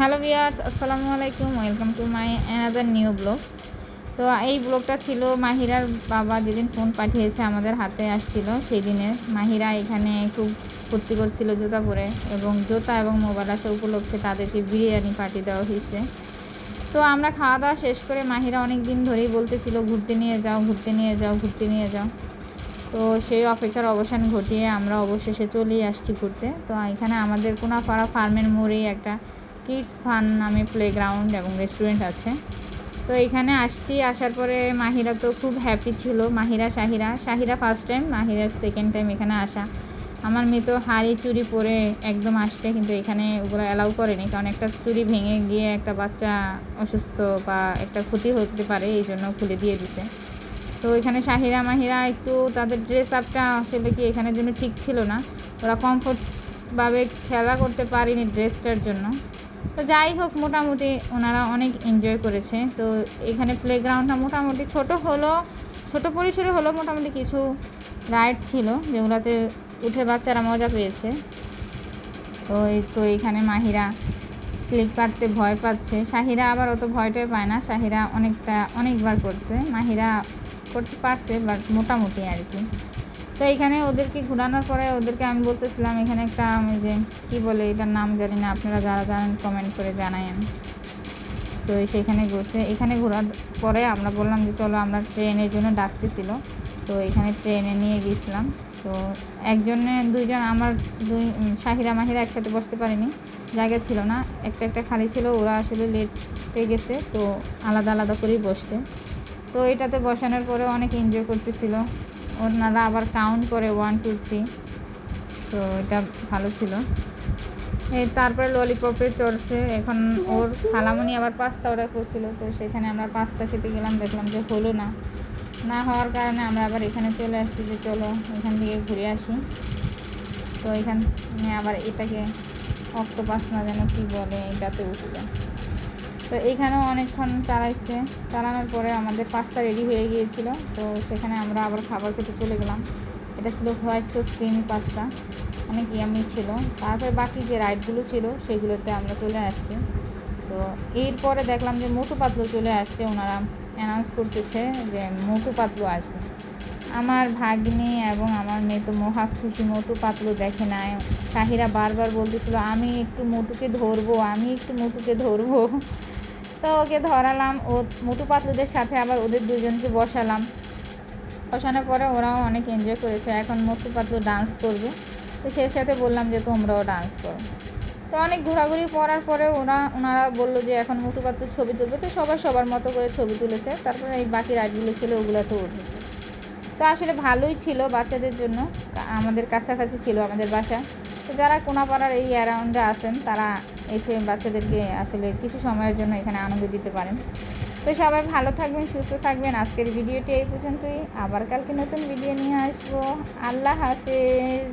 Hello viewers আসসালামু আলাইকুম। Welcome to my another new blog তো এই ব্লগটা ছিল মাহিরার বাবা যেদিন ফোন পাঠিয়েছে আমাদের হাতে আসছিল সেই দিনে মাহিরা এখানে খুব ফুর্তি করছিল জুতা পরে এবং জুতা এবং মোবাইল আসা উপলক্ষে তাদেরকে বিরিয়ানি পার্টি দেওয়া হয়েছে। তো আমরা খাওয়া দাওয়া শেষ করে মাহিরা অনেক দিন ধরেই বলতেছিল, ঘুরতে নিয়ে যাও, ঘুরতে নিয়ে যাও, ঘুরতে নিয়ে যাও। তো সেই অপেক্ষার অবসান ঘটিয়ে আমরা অবশেষে চলেই আসছি ঘুরতে। তো এখানে আমাদের কোনাপাড়া ফার্মের মোড়েই একটা কিডস ফান নামে প্লেগ্রাউন্ড এবং রেস্টুরেন্ট আছে। তো এখানে আসছি, আসার পরে মাহিরা তো খুব হ্যাপি ছিল। Mahira, Shahira Shahira first time Mahira second time এখানে আসা। আমার মেয়ে তো হাড়ি চুরি পরে একদম আসছে, কিন্তু এখানে ওগুলো অ্যালাউ করেনি। কারণ একটা চুরি ভেঙে গিয়ে একটা বাচ্চা অসুস্থ বা একটা ক্ষতি হতে পারে, এই জন্য খুলে দিয়ে দিছে। তো এখানে শাহিরা, মাহিরা একটু তাদের ড্রেস আপটা আসলে কি এখানের জন্য ঠিক ছিল না। ওরা কমফোর্টভাবে খেলা করতে পারেনি ড্রেসটার জন্য। তো যাই হোক, মোটামুটি ওনারা অনেক এনজয় করেছে। তো এখানে প্লেগ্রাউন্ডটা মোটামুটি ছোট হলো, ছোট পরিসরে হলো মোটামুটি কিছু রাইডস ছিল, যেগুলোতে উঠে বাচ্চারা মজা পেয়েছে। তো এই তো এইখানে মাহিরা স্লিপ কাটতে ভয় পাচ্ছে। শাহিরা আবার অত ভয়টাই পায় না, শাহিরা অনেকটা, অনেকবার করছে। মাহিরা করতে পারছে বাট মোটামুটি আর কি। তো এখানে ওদেরকে ঘোরানোর পরে ওদেরকে আমি বলতেছিলাম, এখানে একটা, আমি যে, কী বলে এটার নাম জানি না, আপনারা যারা জানেন কমেন্ট করে জানায়েন। তো সেখানে ঘুরছে। এখানে ঘোরার পরে আমরা বললাম যে, চলো আমরা ট্রেনের জন্য ডাকতেছিল। তো এখানে ট্রেনে নিয়ে গিয়েছিলাম তো একজনে, দুইজন আমার, দুই শাহিরা মাহিরা একসাথে বসতে পারিনি। জায়গা ছিল না। একটা একটা খালি ছিল, ওরা আসলে লেট পেয়ে গেছে। তো আলাদা আলাদা করেই বসছে। তো এটাতে বসানোর পরে অনেক এনজয় করতেছিল। ওনারা আবার কাউন্ট করে ওয়ান টু থ্রি তো এটা ভালো ছিল। এই তারপরে ললিপপে চড়ছে। এখন ওর খালামণি আবার পাস্তা অর্ডার করছিল। তো সেখানে আমরা পাস্তা খেতে গেলাম, দেখলাম যে হলো না। না হওয়ার কারণে আমরা আবার এখানে চলে আসছি যে চলো এখান থেকে ঘুরে আসি। তো এখানে আবার এটাকে অক্টোপাস না যেন কী বলে, এটাতে উঠছে। তো এইখানেও অনেকক্ষণ চালাইছে। চালানোর পরে আমাদের পাস্তা রেডি হয়ে গিয়েছিল। তো সেখানে আমরা আবার খাবার খেতে চলে গেলাম। এটা ছিল হোয়াইট সস ক্রিমি পাস্তা। অনেক ইয়ামি ছিল। তারপরে বাকি যে রাইডগুলো ছিল, সেগুলোতে আমরা চলে আসছি। তো এরপরে দেখলাম যে মোটু পাতলু চলে আসছে। ওনারা অ্যানাউন্স করতেছে যে মোটু পাতলু আসবে। আমার ভাগ্নি এবং আমার মেয়ে তো মহা খুশি, মোটু পাতলু দেখে নাই। শাহিরা বারবার বলতেছিল, আমি একটু মোটুকে ধরবো, আমি একটু মোটুকে ধরবো। তো ওকে ধরালাম ও মোটু পাতলুদের সাথে আবার ওদের দুজনকে বসালাম। বসানোর পরে ওরাও অনেক এনজয় করেছে। এখন মোটু পাতলু ডান্স করবে। তো সে সাথে বললাম যে, তোমরাও ডান্স করো। তো অনেক ঘোরাঘুরি পড়ার পরে ওরা, ওনারা বলল যে, এখন মোটু পাতলু ছবি তুলবে। তো সবাই সবার মতো করে ছবি তুলেছে। তারপরে এই বাকি রাইডগুলো ছিল ওগুলোতেও উঠেছে। তো আসলে ভালোই ছিল বাচ্চাদের জন্য। আমাদের কাছাকাছি ছিল আমাদের বাসা তো যারা কোনাপাড়ার এই অ্যারাউন্ডে আসেন তারা এসে বাচ্চাদেরকে আসলে কিছু সময়ের জন্য এখানে আনন্দ দিতে পারেন। তো সবাই ভালো থাকবেন, সুস্থ থাকবেন। আজকের ভিডিওটি এই পর্যন্তই। আবার কালকে নতুন ভিডিও নিয়ে আসব। আল্লাহ হাফেজ।